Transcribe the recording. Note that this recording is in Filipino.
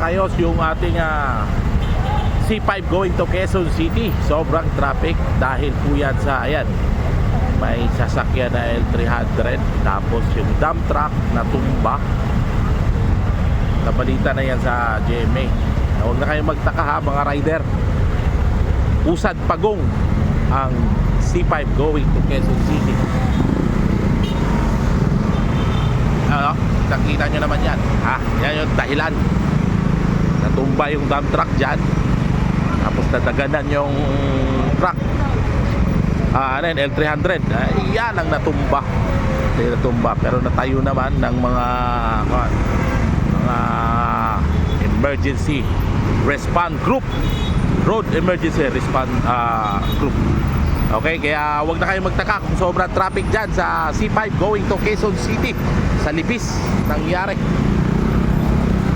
Kayos yung ating ah, C5 going to Quezon City. Sobrang traffic dahil po yan sa ayan. May sasakyan na L300 tapos yung dump truck na tumba. Nabalita na yan sa GMA. Huwag na kayong magtaka ha mga rider. Usad Pagong ang C5 going to Quezon City. Ano? Nakita nyo naman yan. Ha? Yan yung dahilan. Natumba yung dump truck dyan. Tapos nadaganan yung truck. Ah, ano yun, L300. Ah, yan ang natumba. Hindi natumba. Pero natayo naman ng mga kuwan, mga emergency response group. Road Emergency Response ah, Group. Okay, kaya wag na kayo magtaka kung sobrang traffic dyan sa C5 going to Quezon City sa Lipis nangyari.